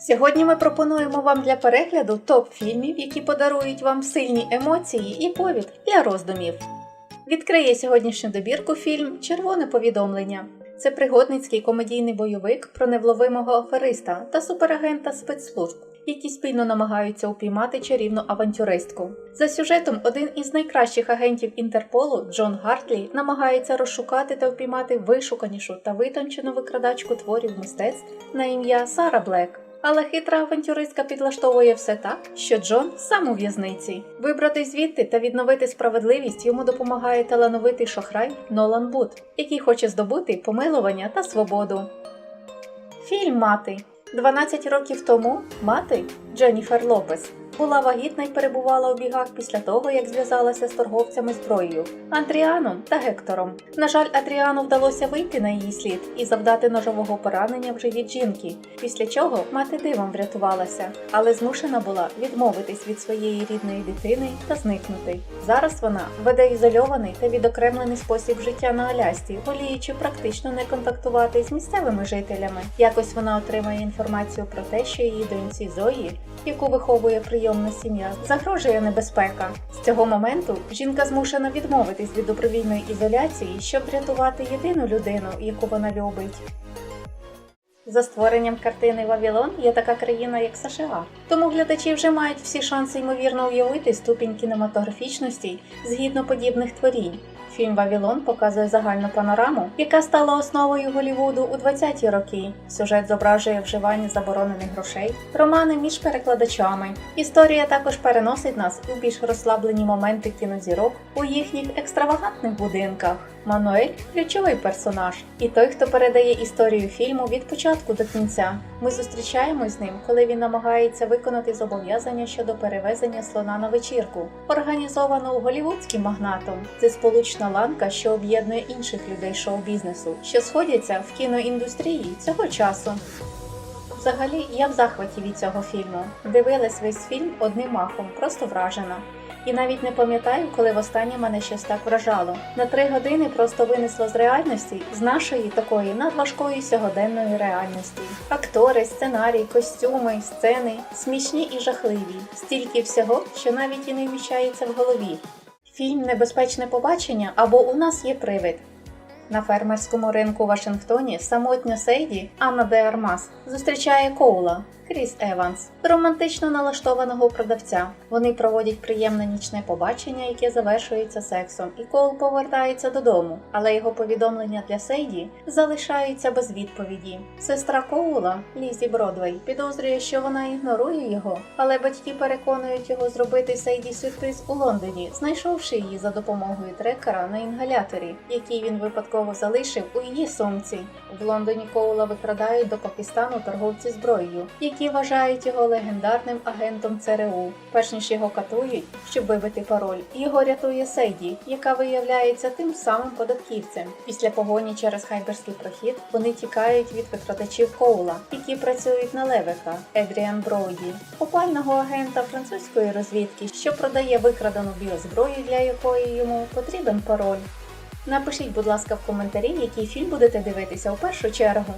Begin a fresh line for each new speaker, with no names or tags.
Сьогодні ми пропонуємо вам для перегляду топ фільмів, які подарують вам сильні емоції і повід для роздумів. Відкриє сьогоднішню добірку фільм Червоне повідомлення. Це пригодницький комедійний бойовик про невловимого афериста та суперагента спецслужб, які спільно намагаються упіймати чарівну авантюристку. За сюжетом, один із найкращих агентів Інтерполу Джон Гартлі намагається розшукати та впіймати вишуканішу та витончену викрадачку творів мистецтв на ім'я Сара Блек. Але хитра авантюристка підлаштовує все так, що Джон сам у в'язниці. Вибрати звідти та відновити справедливість йому допомагає талановитий шахрай Нолан Бут, який хоче здобути помилування та свободу. Фільм Мати 12 років тому мати Дженніфер Лопес була вагітна і перебувала у бігах після того, як зв'язалася з торговцями зброєю Андріаном та Гектором. На жаль, Адріану вдалося вийти на її слід і завдати ножового поранення в живіт жінки, після чого мати дивом врятувалася, але змушена була відмовитись від своєї рідної дитини та зникнути. Зараз вона веде ізольований та відокремлений спосіб життя на Алясці, воліючи практично не контактувати з місцевими жителями. Якось вона отримає інформацію про те, що її доньці Зої, яку виховує прийомна сім'я, загрожує небезпека. З цього моменту жінка змушена відмовитись від добровільної ізоляції, щоб врятувати єдину людину, яку вона любить. За створенням картини Вавілон є така країна, як США. Тому глядачі вже мають всі шанси ймовірно уявити ступінь кінематографічності згідно подібних творінь. Фільм Вавілон показує загальну панораму, яка стала основою Голівуду у 20-ті роки. Сюжет зображує вживання заборонених грошей, романи між перекладачами. Історія також переносить нас у більш розслаблені моменти кінозірок у їхніх екстравагантних будинках. Мануель ключовий персонаж, і той, хто передає історію фільму від початку до кінця. Ми зустрічаємось з ним, коли він намагається виконати зобов'язання щодо перевезення слона на вечірку, організовану голівудським магнатом. Це сполучна ланка, що об'єднує інших людей шоу-бізнесу, що сходяться в кіноіндустрії цього часу. Взагалі, я в захваті від цього фільму. Дивилась весь фільм одним махом, просто вражена. І навіть не пам'ятаю, коли востаннє мене щось так вражало. На три години просто винесло з реальності, з нашої такої надважкої сьогоденної реальності. Актори, сценарій, костюми, сцени смішні і жахливі. Стільки всього, що навіть і не вміщається в голові. Фільм Небезпечне побачення або У нас є привид. На фермерському ринку у Вашингтоні самотня Сейді Анна де Армас зустрічає Коула Кріс Еванс, романтично налаштованого продавця. Вони проводять приємне нічне побачення, яке завершується сексом, і Коул повертається додому, але його повідомлення для Сейді залишаються без відповіді. Сестра Коула Лізі Бродвей підозрює, що вона ігнорує його, але батьки переконують його зробити Сейді сюрприз у Лондоні, знайшовши її за допомогою трекера на інгаляторі, який він випадково залишив у її сумці. В Лондоні Коула викрадають до Пакистану торговці зброєю, які вважають його легендарним агентом ЦРУ. Перш ніж його катують, щоб вибити пароль, його рятує Сейді, яка виявляється тим самим податківцем. Після погоні через хайберський прохід вони тікають від викрадачів Коула, які працюють на Левика Едріан Броуді, опального агента французької розвідки, що продає викрадану біозброю, для якої йому потрібен пароль. Напишіть, будь ласка, в коментарі, який фільм будете дивитися у першу чергу.